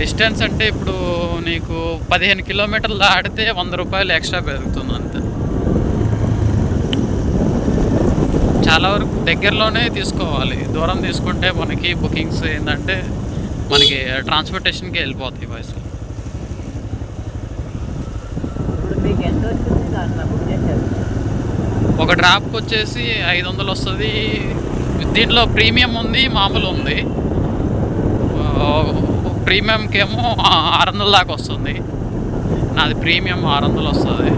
Distance అంటే ఇప్పుడు నీకు పదిహేను కిలోమీటర్లు దాటితే వంద రూపాయలు ఎక్స్ట్రా పెరుగుతుంది అంతే. చాలా వరకు దగ్గరలోనే తీసుకోవాలి. దూరం తీసుకుంటే మనకి బుకింగ్స్ ఏంటంటే మనకి ట్రాన్స్పోర్టేషన్కి వెళ్ళిపోతాయి పైసలు. ఒక డ్రాప్కి వచ్చేసి ఐదు వందలు వస్తుంది. దీంట్లో ప్రీమియం ఉంది మామూలు ఉంది. ప్రీమియంకి ఏమో ఆరు వందల దాకా వస్తుంది. నాది ప్రీమియం ఆరు వందలు వస్తుంది.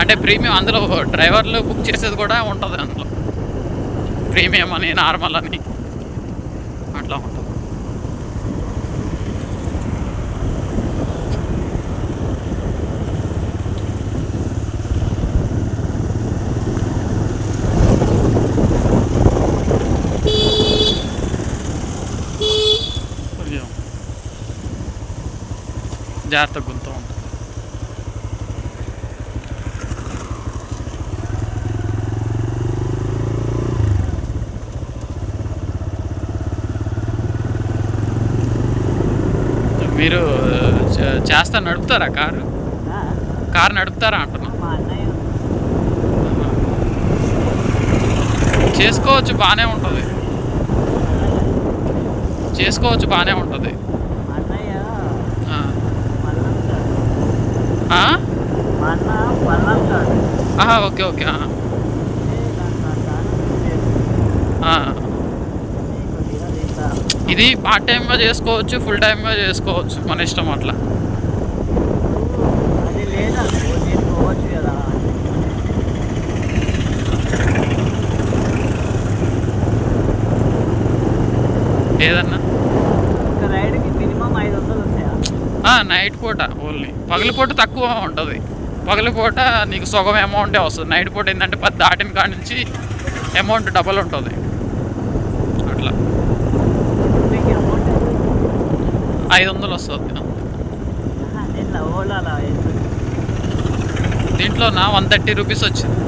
అంటే ప్రీమియం అందులో డ్రైవర్లు బుక్ చేసేది కూడా ఉంటుంది అందులో. ప్రీమియం అని నార్మల్ అని. అట్లా ఉంటుంది. జాగ్రత్త గుంత ఉంటుంది మీరు చేస్తా నడుపుతారా కారు? కారు నడుపుతారా అంటున్నా? చేసుకోవచ్చు బాగానే ఉంటుంది. చేసుకోవచ్చు బాగానే ఉంటుంది. ఆహా, ఓకే ఓకే ఆ. ఆ. ఇది పార్ట్ టైంగా చేసుకోవచ్చు ఫుల్ టైంగా చేసుకోవచ్చు మన ఇష్టం అట్లా. ఏదన్నా? ఆ, నైట్ పూట ఓన్లీ. పగలిపూట తక్కువ ఉంటుంది. పగలిపూట నీకు సగం అమౌంటే వస్తుంది. నైట్ పూట ఏంటంటే పది దాటిన కాడ నుంచి అమౌంట్ డబల్ ఉంటుంది. అట్లా. ఐదు వందలు వస్తుంది. దీంట్లో నా వన్ థర్టీ రూపీస్ వచ్చింది.